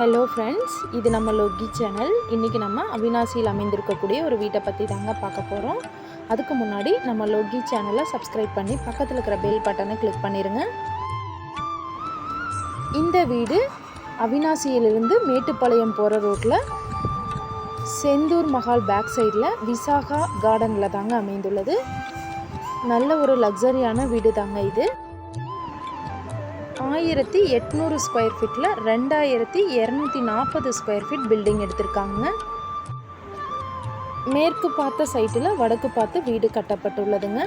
Hello friends இது நம்ம லொக்கி channel. இன்றைக்கி நம்ம அவினாசியில் அமைந்திருக்கக்கூடிய ஒரு வீட்டை பற்றி தாங்க பார்க்க போகிறோம் அதுக்கு முன்னாடி நம்ம லொக்கி சேனலை சப்ஸ்கிரைப் பண்ணி பக்கத்தில் இருக்கிற பெல் பட்டனை கிளிக் பண்ணிடுங்க இந்த வீடு அவினாசியிலிருந்து மேட்டுப்பாளையம் போகிற ரோட்டில் செந்தூர் மஹால் பேக் சைடில் விசாகா கார்டனில் தாங்க அமைந்துள்ளது. நல்ல ஒரு லக்ஸரியான வீடு தாங்க இது. ஆயிரத்தி எட்நூறு ஸ்கொயர் ஃபீட்டில் ரெண்டாயிரத்தி இரநூத்தி நாற்பது ஸ்கொயர் ஃபீட் பில்டிங் எடுத்திருக்காங்க. மேற்கு பார்த்த சைட்டில் வடக்கு பார்த்து வீடு கட்டப்பட்டுள்ளதுங்க.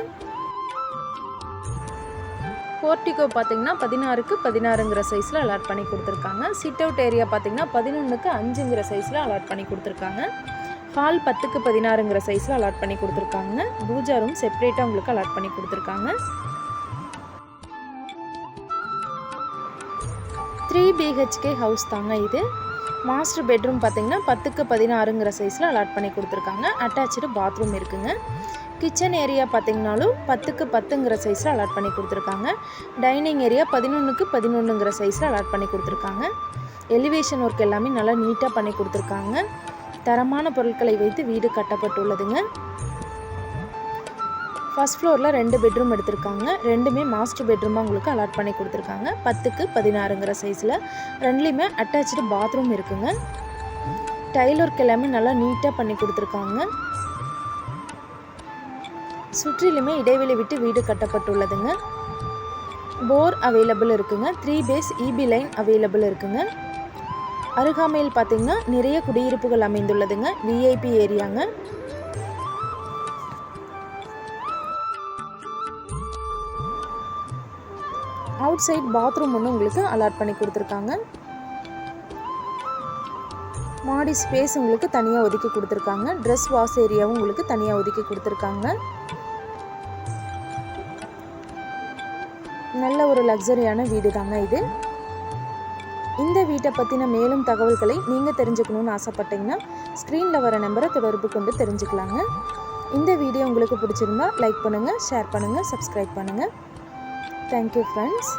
போர்ட்டிகோ பார்த்தீங்கன்னா பதினாறுக்கு பதினாறுங்கிற சைஸில் அலாட் பண்ணி கொடுத்துருக்காங்க. சிட் அவுட் ஏரியா பார்த்தீங்கன்னா பதினொன்றுக்கு அஞ்சுங்கிற சைஸில் அலாட் பண்ணி கொடுத்துருக்காங்க. ஹால் பத்துக்கு பதினாறுங்கிற சைஸில் அலாட் பண்ணி கொடுத்துருக்காங்க. பூஜா ரூம் செப்பரேட்டாக உங்களுக்கு அலாட் பண்ணி கொடுத்துருக்காங்க. த்ரீ பிஹெச்கே ஹவுஸ் தாங்க இது. மாஸ்டர் பெட்ரூம் பார்த்திங்கன்னா பத்துக்கு பதினாறுங்கிற சைஸில் அலாட் பண்ணி கொடுத்துருக்காங்க. அட்டாச்சு பாத்ரூம் இருக்குங்க. கிச்சன் ஏரியா பார்த்தீங்கனாலும் பத்துக்கு பத்துங்கிற சைஸில் அலாட் பண்ணி கொடுத்துருக்காங்க. டைனிங் ஏரியா பதினொன்றுக்கு பதினொன்றுங்கிற சைஸில் அலாட் பண்ணி கொடுத்துருக்காங்க. எலிவேஷன் ஒர்க் எல்லாமே நல்லா நீட்டாக பண்ணி கொடுத்துருக்காங்க. தரமான பொருட்களை வைத்து வீடு கட்டப்பட்டுள்ளதுங்க. ஃபஸ்ட் ஃப்ளோரில் ரெண்டு பெட்ரூம் எடுத்திருக்காங்க. ரெண்டுமே மாஸ்டர் பெட்ரூமாக உங்களுக்கு அலாட் பண்ணி கொடுத்துருக்காங்க. பத்துக்கு பதினாறுங்கிற சைஸில் ரெண்டுலேயுமே அட்டாச்சு பாத்ரூம் இருக்குங்க. டைல் ஒர்க் எல்லாமே நல்லா நீட்டாக பண்ணி கொடுத்துருக்காங்க. சுற்றிலுமே இடைவெளி விட்டு வீடு கட்டப்பட்டுள்ளதுங்க. போர் அவைலபிள் இருக்குங்க. Three phase EB line available இருக்குங்க. அருகாமையில் பார்த்தீங்கன்னா நிறைய குடியிருப்புகள் அமைந்துள்ளதுங்க. விஐபி ஏரியாங்க அவுட் சைட் பாத்ரூம் ஒன்று உங்களுக்கு அலாட் பண்ணி கொடுத்துருக்காங்க. மாடி ஸ்பேஸ் உங்களுக்கு தனியாக ஒதுக்கி கொடுத்துருக்காங்க. ட்ரெஸ் வாஷ் ஏரியாவும் உங்களுக்கு தனியாக ஒதுக்கி கொடுத்துருக்காங்க. நல்ல ஒரு லக்ஸரியான வீடு தாங்க இது. இந்த வீட்டை பற்றின மேலும் தகவல்களை நீங்கள் தெரிஞ்சுக்கணுன்னு ஆசைப்பட்டீங்கன்னா ஸ்க்ரீனில் வர நம்பரை தொடர்பு கொண்டு தெரிஞ்சுக்கலாங்க. இந்த வீடியோ உங்களுக்கு பிடிச்சிருந்தா லைக் பண்ணுங்கள் ஷேர் பண்ணுங்கள் சப்ஸ்கிரைப் பண்ணுங்கள் தேங்க்யூ ஃப்ரெண்ட்ஸ்